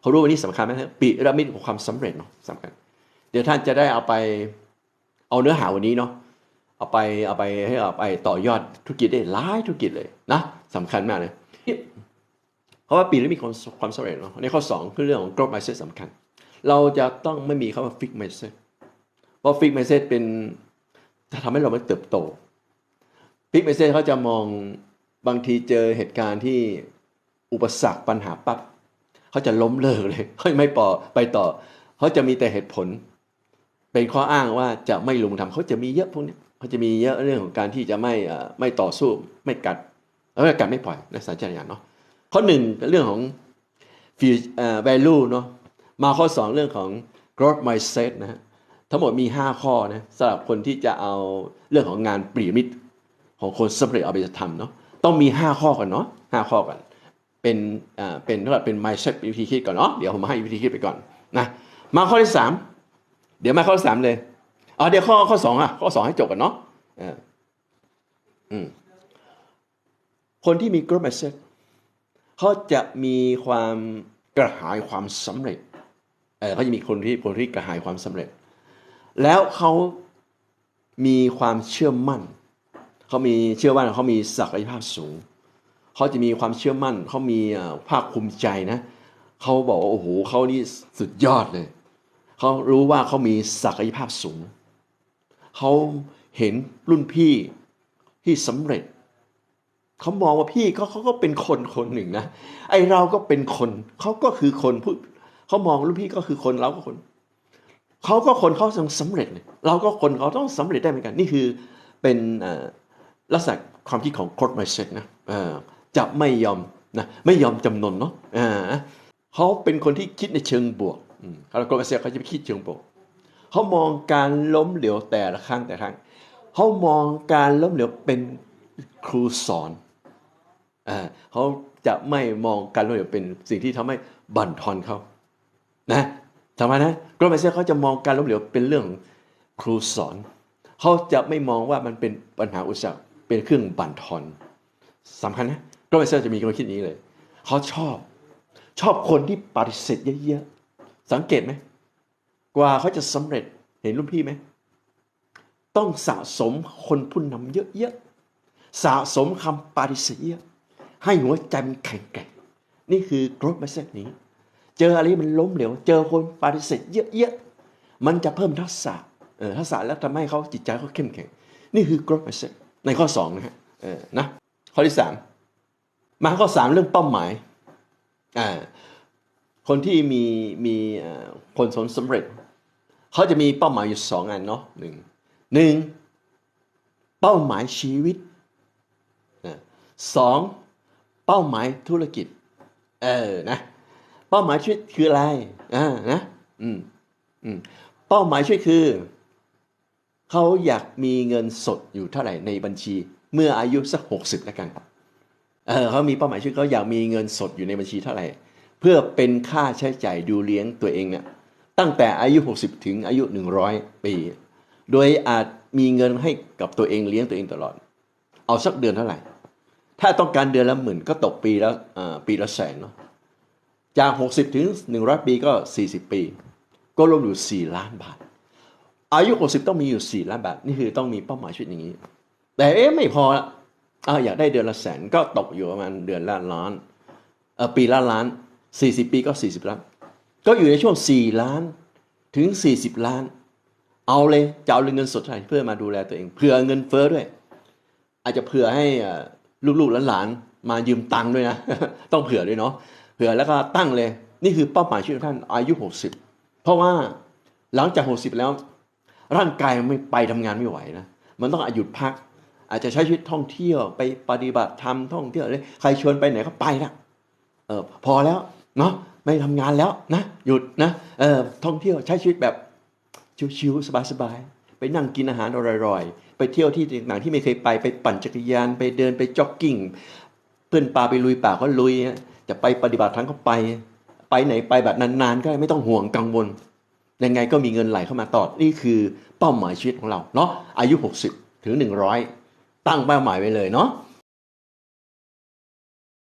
เขารู้วันนี้สำคัญไหมครับปีระมิดของความสำเร็จเนาะสำคัญเดี๋ยวท่านจะได้เอาไปเอาเนื้อหาวันนี้เนาะเอาไปเอาไปให้เอาไปต่อยอดธุรกิจได้หลายธุรกิจเลยนะสำคัญมากเลยเพราะว่าปีระมิดของความสำเร็จเนาะในข้อ2คือเรื่องของ growth mindset สำคัญ เราจะต้องไม่มีคำว่า fix mindset เพราะ fix mindset เป็นจะทำให้เราไม่เติบโต fix mindset เขาจะมองบางทีเจอเหตุการณ์ที่อุปสรรคปัญหาปั๊บ เขาจะล้มเลิกเลยเขาไม่ปอไปต่อเขาจะมีแต่เหตุผล เป็นข้ออ้างว่าจะไม่ลงมือทำเขาจะมีเยอะพวกนี้เขาจะมีเยอะเรื่องของการที่จะไม่ไม่ต่อสู้ไม่กัดแล้วกัดไม่ปล่อยในสัญชาตญาณเนาะข้อหนึ่งเรื่องของ value เนาะมาข้อสองเรื่องของ growth mindset นะฮะทั้งหมดมี 5 ข้อนะสำหรับคนที่จะเอาเรื่องของงานปรีมิตของคนสำเร็จเอาไปทำเนาะต้องมี 5 ข้อก่อนเนาะ5ข้อก่อน เป็นอ่าเป็นเท่าไหร่เป็น mindset วิธีคิดก่อนเนาะเดี๋ยวผมมาให้วิธีคิดไปก่อนนะมาข้อที่สามเดี๋ยวมาข้อที่สามเลยอ๋อเดี๋ยวข้อข้อสองอะข้อสองให้จบกันเนาะเอออืมคนที่มี growth mindset เขาจะมีความกระหายความสำเร็จเออเขาจะมีคนที่คนที่กระหายความสำเร็จ แล้วเขามีความเชื่อมั่นเขามีเชื่อว่าเขามีศักยภาพสูง เขาจะมีความเชื่อมั่น เขามีภาคภูมิใจนะเขาบอกว่าโอ้โหเขานี่สุดยอดเลย เขารู้ว่าเขามีศักยภาพสูง เขาเห็นรุ่นพี่ที่สำเร็จ เขามองว่าพี่เขาเขาก็เป็นคนคนหนึ่งนะ ไอเราก็เป็นคน เขาก็คือคนพูดเขามองรุ่นพี่ก็คือคนเราก็คน เขาก็คนเขาต้องสำเร็จเนี่ยเราก็คนเขาต้องสำเร็จได้เหมือนกัน นี่คือเป็นลักษณะความคิดของโค้ดไมเซ็ตนะอ่อ จะไม่ยอมนะไม่ยอมจำนนเนาะอ่าเขาเป็นคนที่คิดในเชิงบวกอืมเขาโค้ดไมเซ็ตเขาจะไปคิดเชิงบวกเขามองการล้มเหลวแต่ละครั้งแต่ละครั้งเขามองการล้มเหลวเป็นครูสอนอ่าเขาจะไม่มองการล้มเหลวเป็นสิ่งที่ทำให้บั่นทอนเขานะทำไมนะกรมเซเขาจะมองการล้มเหลวเป็นเรื่องของครูสอนเขาจะไม่มองว่ามันเป็นปัญหาอุตสาหเป็นเครื่องบั่นทอนสำคัญนะ กรมเซจะมีความคิดนี้เลย เขาชอบ ชอบคนที่ปฏิเสธเยอะๆสังเกตไหมกว่าเขาจะสำเร็จเห็นรุ่นพี่ไหมต้องสะสมคนผู้นำเยอะๆสะสมคำปฏิเสธเยอะให้หัวใจมันแข็งแกร่งนี่คือ growth mindset นี้ เจออะไรมันล้มเหลว เจอคนปฏิเสธเยอะๆมันจะเพิ่มทักษะเออทักษะแล้วทำให้เขาจิตใจเขาเข้มแข็ง นี่คือ growth mindset ในข้อ2นะฮะเออนะข้อที่ 3 มาข้อ3เรื่องเป้าหมายอ่าคนที่มีมีคนสมสำเร็จ เขาจะมีเป้าหมายอยู่สองอันเนาะหนึ่งหนึ่งเป้าหมายชีวิตสองเป้าหมายธุรกิจ เออนะเป้าหมายชีวิตคืออะไรอ่านะอืมอืมเป้าหมายชีวิตคือเขาอยากมีเงินสดอยู่เท่าไหร่ในบัญชี เมื่ออายุสักหกสิบแล้วกัน เออเขามีเป้าหมายชีวิตเขาอยากมีเงินสดอยู่ในบัญชีเท่าไหร่ เพื่อเป็นค่าใช้จ่ายดูเลี้ยงตัวเองเนี่ยตั้งแต่อายุ 60 ถึงอายุ 100 ปี โดยอาจมีเงินให้กับตัวเองเลี้ยงตัวเองตลอด เอาสักเดือนเท่าไหร่ ถ้าต้องการเดือนละหมื่นก็ตกปีละอ่าปีละแสนเนาะจาก 60 ถึง 100 ปีก็ 40 ปี ก็รวมอยู่ 4 ล้านบาท อายุ 60 ต้องมีอยู่ 4 ล้านบาท นี่คือต้องมีเป้าหมายชีวิตอย่างนี้ แต่เอ๊ะไม่พอละ อาอยากได้เดือนละแสนก็ตกอยู่ประมาณเดือนละล้านเออปีละล้าน 40 ปีก็ 40 ล้าน ก็อยู่ในช่วง 4 ล้านถึง 40 ล้าน เอาเลยจะเอาเงินสดเท่าไหร่เพื่อมาดูแลตัวเองเผื่อเงินเฟ้อด้วย อาจจะเผื่อให้ลูกๆหลานๆมายืมตังค์ด้วยนะ ต้องเผื่อด้วยเนาะเผื่อแล้วก็ตั้งเลย นี่คือเป้าหมายชีวิตท่านอายุ 60 เพราะว่าหลังจาก 60 แล้ว ร่างกายไม่ไปทำงานไม่ไหวนะมันต้องอายุดพัก อาจจะใช้ชีวิตท่องเที่ยวไปปฏิบัติธรรมท่องเที่ยวเลยใครชวนไปไหนก็ไปละเออพอแล้วเนาะไม่ทำงานแล้วนะหยุดนะเออท่องเที่ยวใช้ชีวิตแบบชิวๆสบายๆไปนั่งกินอาหารอร่อยๆไปเที่ยวที่ต่างๆที่ไม่เคยไปไปปั่นจักรยานไปเดินไปจ็อกกิ้งเพื่อนปลาไปลุยป่าก็ลุยจะไปปฏิบัติธรรมก็ไป ไปไหนไปแบบนานๆ ก็ไม่ต้องห่วงกังวลยังไงก็มีเงินไหลเข้ามาตอดนี่คือเป้าหมายชีวิตของเราเนาะอายุ 60 ถึง 100 ตั้งเป้าหมายไว้เลยเนาะ